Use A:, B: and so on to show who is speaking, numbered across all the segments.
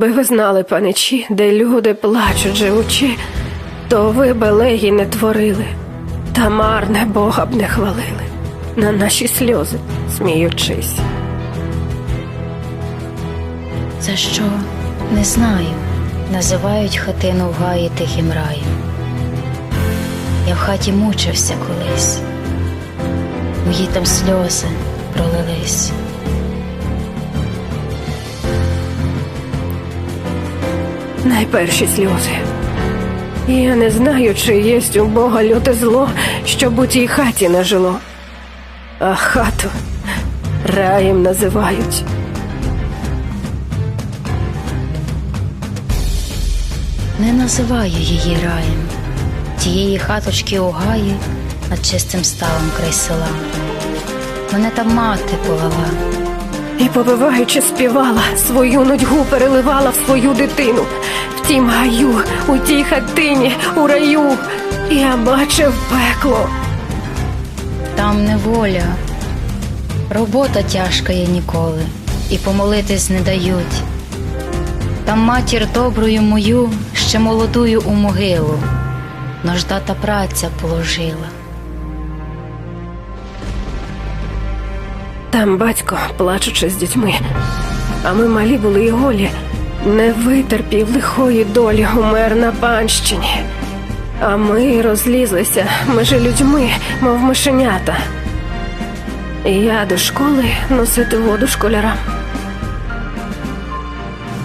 A: Би ви знали, паничі, де люди плачуть живучи, то ви б елегій не творили, та марне Бога б не хвалили, на наші сльози сміючись.
B: За що? Не знаю. Називають хатину в гаї тихим раєм. Я в хаті мучився колись, мої там сльози пролились.
A: Найперші сльози. Я не знаю, чи єсть у Бога люте зло, щоб у тій хаті не жило. А хату раєм називають.
B: Не називаю її раєм, тієї хаточки у гаї над чистим ставом край села. Мене там мати повела,
A: І побиваючи співала, свою нудьгу переливала в свою дитину. В тім гаю, у тій хатині, у раю. Я бачив пекло.
B: там неволя, робота тяжка є ніколи, і помолитись не дають. Там матір доброю мою, ще молодую у могилу, нужда та праця положила.
A: Там батько, плачучи з дітьми, а ми малі були і голі, не витерпів лихої долі, умер на панщині. А ми розлізлися межи людьми, мов мишенята. Я до школи носити воду школярам.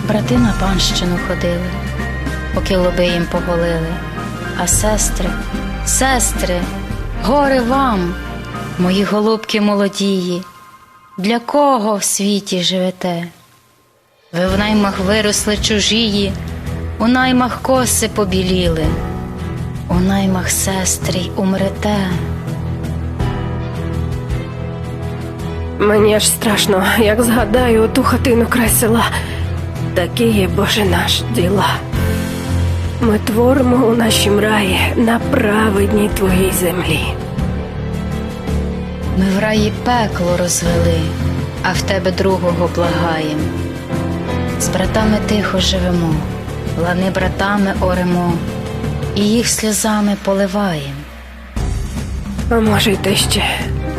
B: Брати на панщину ходили, поки лоби їм поголили, а сестри, сестри, горе вам, мої голубки молодії, для кого в світі живете? Ви в наймах виросли чужії, у наймах коси побіліли, у наймах сестри й умрете.
A: Мені аж страшно, як згадаю ту хатину край села. Такі є, Боже наш, діла. Ми творимо у нашім раї на праведній твоїй землі.
B: Ми в раї пекло розвели, а в тебе другого благаєм. З братами тихо живемо, лани братами оремо, і їх сльозами поливаєм.
A: А може, й те ще?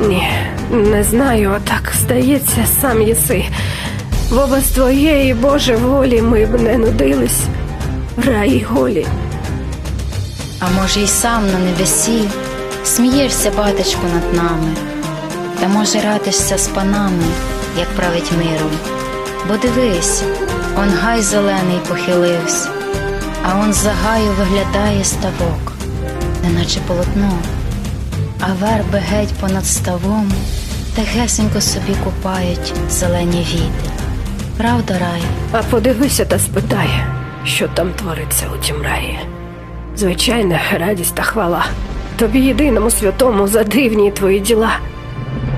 A: Ні, не знаю, отак здається, сам єси. Бо без твоєї Боже волі ми б не нудились в раї голі.
B: А може, й сам на небесі смієшся, батечку, над нами, та може радишся з панами, як править миром. Бо дивись, он гай зелений похилився, а он за гаю виглядає ставок, неначе полотно, а верби геть понад ставом та гесенько собі купають зелені віти. Правда, рай?
A: А подивися та спитай, що там твориться у тім раї. Звичайна радість та хвала. Тобі єдиному святому за дивні твої діла.